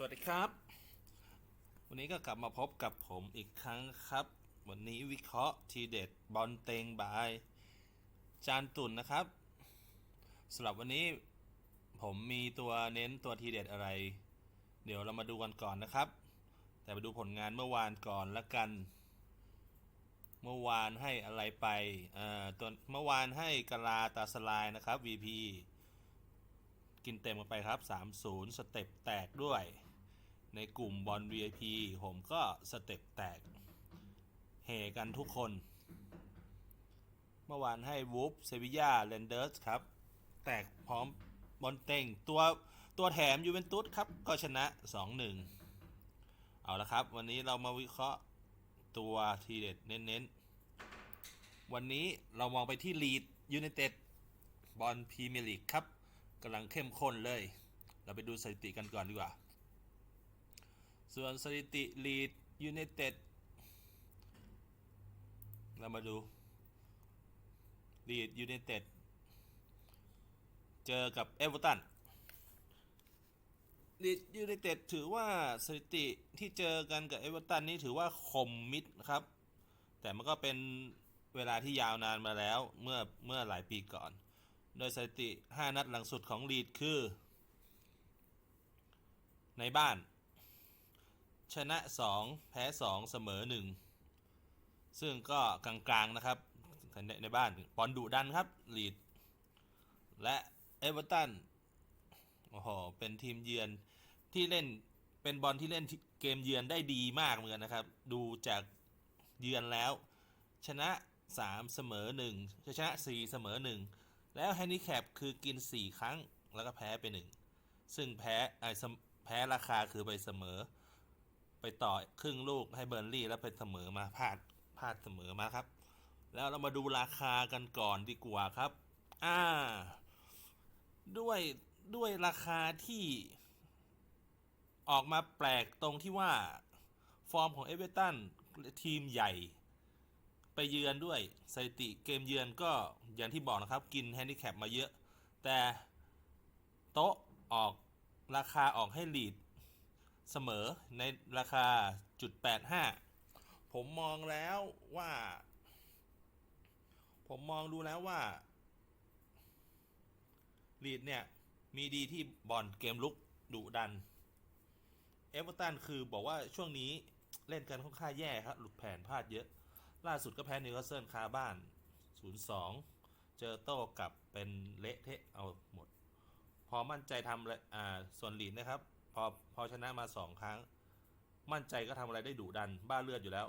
สวัสดีครับ วันนี้ก็กลับมาพบกับผมอีกครั้งครับ วันนี้วิเคราะห์ทีเด็ดบอลเตงบาย จานตุ่นนะครับสำหรับวันนี้ผมมีตัวเน้นตัวทีเด็ดอะไร เดี๋ยวเรามาดูกันก่อนนะครับ แต่ไปดูผลงานเมื่อวานก่อนละกัน เมื่อวานให้อะไรไปอ่าตัวเมื่อวานให้กาลาตาสลายนะครับ VP กินเต็มกันไปครับ 3-0 สเต็ปแตกด้วย ในกลุ่มบอล VIP ผมก็สเต็ปแตกเฮกันทุกคน เมื่อวานให้วูฟเซวิยาเรนเดอร์สครับ แตกพร้อมบอลเต็งตัวตัวแถมยูเวนตุสครับ ก็ชนะ 2-1 เอาละครับ วันนี้เรามาวิเคราะห์ตัวทีเด็ดเน้นๆ วันนี้เรามองไปที่ลีดยูไนเต็ดบอลพรีเมียร์ลีกครับกำลังเข้มข้นเลย เราไปดูสถิติกันก่อนดีกว่า ส่วนสถิติลีดยูไนเต็ดเรามาดูลีดยูไนเต็ดเจอกับเอเวอร์ตันลีดยูไนเต็ดถือว่าสถิติที่เจอกันกับเอเวอร์ตันนี่ถือว่าคมมิดครับ แต่มันก็เป็นเวลาที่ยาวนานมาแล้วเมื่อเมื่อหลายปีก่อน โดยสถิติ 5 นัดหลังสุดของลีดคือ ในบ้าน ชนะ 2 แพ้ 2 เสมอ 1 ซึ่งก็กลางๆนะครับในในบ้านบอลดุดันครับลีด และเอเวอร์ตันโอ้โหเป็นทีมเยือนที่เล่นเป็นบอลที่เล่นเกมเยือนได้ดีมากเหมือนกันนะครับ ดูจากเยือนแล้ว ชนะ 3 เสมอ1ชนะ 4 เสมอ 1 แล้วแฮนดิแคปคือกิน 4 ครั้งแล้วก็แพ้ไป 1 ซึ่งแพ้ไอ้แพ้ราคาคือไปเสมอ ต่อครึ่งลูกให้เบอร์นลี่แล้วไปเสมอมาพลาดพลาดเสมอมาครับ แล้วเรามาดูราคากันก่อนดีกว่าครับ อ่า ด้วยด้วยราคาที่ออกมาแปลกตรงที่ว่า ฟอร์มของเอเวอเรตันทีมใหญ่ ไปเยือนด้วยสถิติเกมเยือนก็อย่างที่บอกนะครับ กินแฮนดิแคปมาเยอะ แต่โต๊ะออกราคาออกให้ลีด เสมอในราคาจุด85ผมมองแล้วว่า ผมมองดูแล้วว่าลีดเนี่ย มีดีที่บอลเกมลุกดุดัน เอเวอร์ตันคือบอกว่าช่วงนี้เล่นกันค่อนข้างแย่ครับ หลุดแผนพลาดเยอะ ล่าสุดก็แพ้นิวคาสเซิลคาบ้าน 0-2 เจอโต้กับเป็นเละเทะเอาหมด พอมั่นใจทำอะไรอ่าส่วนลีดนะครับ อพอชนะมา2ครั้ง มั่นใจก็ทำอะไรได้ดุดัน บ้าเลือดอยู่แล้ว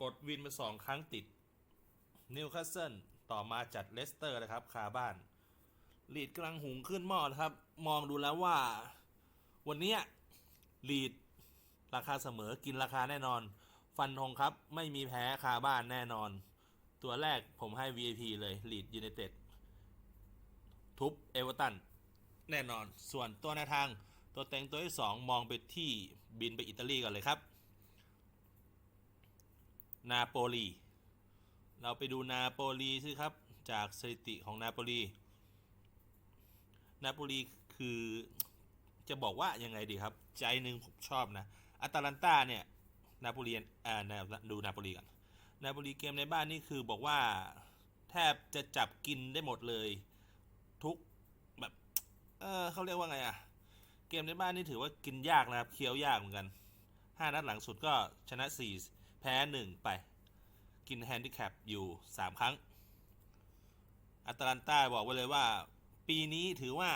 กดวินมาสองครั้งติดนิวคาสเซิลต่อมาจัดเลสเตอร์นะครับคาบ้านลีดกำลังหุงขึ้นหม้อนะครับ มองดูแล้วว่า วันนี้ลีดราคาเสมอกินราคาแน่นอน ฟันธงครับไม่มีแพ้คาบ้านแน่นอน ตัวแรกผมให้ VIP เลยลีดยูไนเต็ดทุบเอเวอร์ตัน แน่นอน ส่วนตัวในทางตัวเต็งตัวที่ 2 มองไปที่บินไปอิตาลีกันเลยครับ นาโปลี เราไปดูนาโปลีสิครับ จากสถิติของนาโปลี นาโปลีคือจะบอกว่ายังไงดีครับ ใจหนึ่งผมชอบนะอัตาลันตาเนี่ยนาโปลีอ่านดูนาโปลีกันนาโปลีเกมในบ้านนี่คือบอกว่าแทบจะจับกินได้หมดเลย เออเขาเรียกว่าไงอะเกมในบ้านนี่ถือว่ากินยากนะครับ เคี้ยวยากเหมือนกัน5นัดหลังสุดก็ชนะ4แพ้1ไป กินแฮนดิแคปอยู่3ครั้งอัตแลนต้าบอกไว้เลยว่า ปีนี้ถือว่า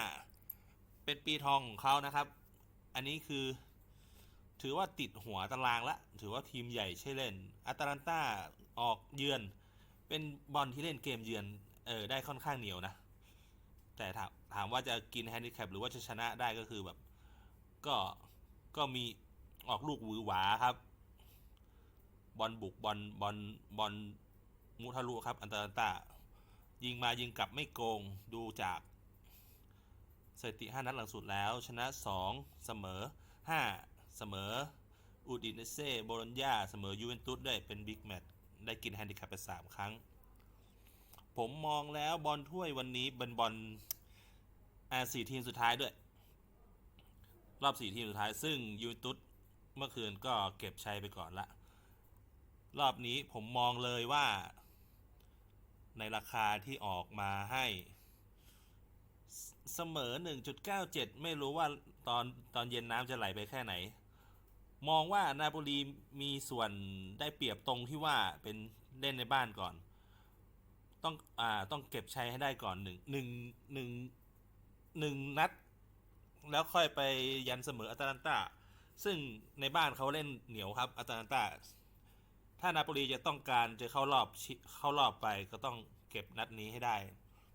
เป็นปีทองของเขานะครับ อันนี้คือถือว่าติดหัวตารางละ ถือว่าทีมใหญ่ใช่เล่นอัตแลนต้าออกเยือน เป็นบอลที่เล่นเกมเยือนเออได้ค่อนข้างเหนียวนะ แต่ถา ถามว่าจะกินแฮนดิแคปหรือว่าจะชนะได้ก็คือแบบ ก็ก็มีออกลูกหวือหวาครับ บอลบุกบอลบอลบอลมุทะลุครับ อันตาลันตายิงมายิงกลับไม่โกงดูจากสถิติ5นัดหลังสุดแล้ว ชนะ 2 เสมอ 5 เสมออูดินเนเซ่โบโลญญาเสมอยูเวนตุสได้เป็นบิ๊กแมตช์ได้กินแฮนดิแคปไป3ครั้ง ผมมองแล้วบอลถ้วยวันนี้เป็นบอล อาสี่ทีมสุดท้ายด้วย รอบสี่ทีมสุดท้าย ซึ่งยูเวนตุสเมื่อคืนก็เก็บชัยไปก่อนละ รอบนี้ผมมองเลยว่า ในราคาที่ออกมาให้เสเสมอ 1.97 ไม่รู้ว่าตอนตอนเย็นน้ำจะไหลไปแค่ไหน มองว่านาโปลีมีส่วนได้เปรียบตรงที่ว่าเป็นเล่นในบ้านก่อน ต้องอ่าต้องเก็บชัยให้ได้ก่อนหนึ่งหนึ่งหนึ่ง หนึ่งนัด แล้วค่อยไปยันเสมออัตแลนตาซึ่งในบ้านเขาเล่นเหนียวครับอัตแลนตาถ้านาโปลีจะต้องการจะเข้ารอบเข้ารอบไปก็ต้องเก็บนัดนี้ให้ได้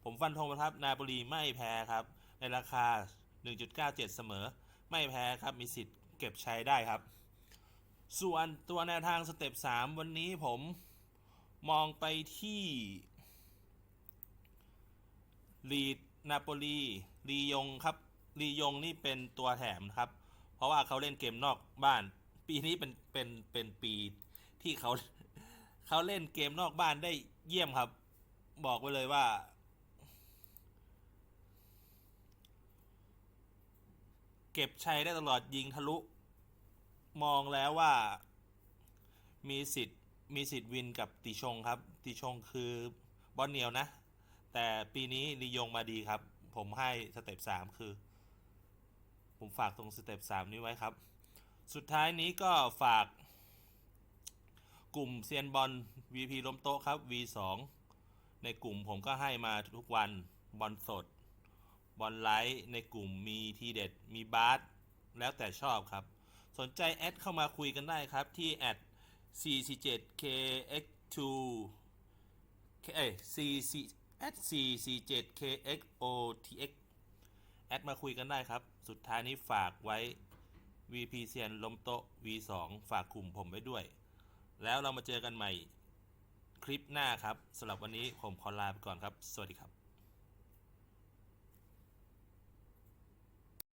ผมฟันธงนะครับนาโปลีไม่แพ้ครับ ในราคา 1.97 เสมอ ไม่แพ้ครับมีสิทธิ์เก็บใชัยได้ครับ ส่วนตัวแนวทางสเต็ป 3 วันนี้ผมมองไปที่ลีด นาโปลีลียงครับลียงนี่เป็นตัวแถมครับ เพราะว่าเขาเล่นเกมนอกบ้าน ปีนี้เป็นเป็นเป็นปีที่เขาเขาเล่นเกมนอกบ้านได้เยี่ยมครับ บอกไว้เลยว่า เก็บชัยได้ตลอดยิงทะลุ มองแล้วว่ามีสิทธิ์มีสิทธิ์วินกับติชงครับ ติชงคือบอลเหนียวนะ แต่ปีนี้ลียงมาดีครับ ผมให้สเต็ปสามคือ ผมฝากตรงสเต็ปสามนี้ไว้ครับ สุดท้ายนี้ก็ฝากกลุ่มเซียนบอล VP ล้มโต๊ะครับ V2 ในกลุ่มผมก็ให้มาทุกวันบอลสด บอลไลท์ในกลุ่มมีทีเด็ด มีบาสแล้วแต่ชอบครับ สนใจแอดเข้ามาคุยกันได้ครับ ที่แอด 447kx2 เอ้ย cc at 447kxotx แอดมาคุยกันได้ครับ สุดท้ายนี้ฝากไว้ VP เซียนล้มโต๊ะ V2 ฝากกลุ่มผมไว้ด้วย แล้วเรามาเจอกันใหม่คลิปหน้าครับสำหรับวันนี้ผมขอลาไปก่อนครับ สวัสดีครับ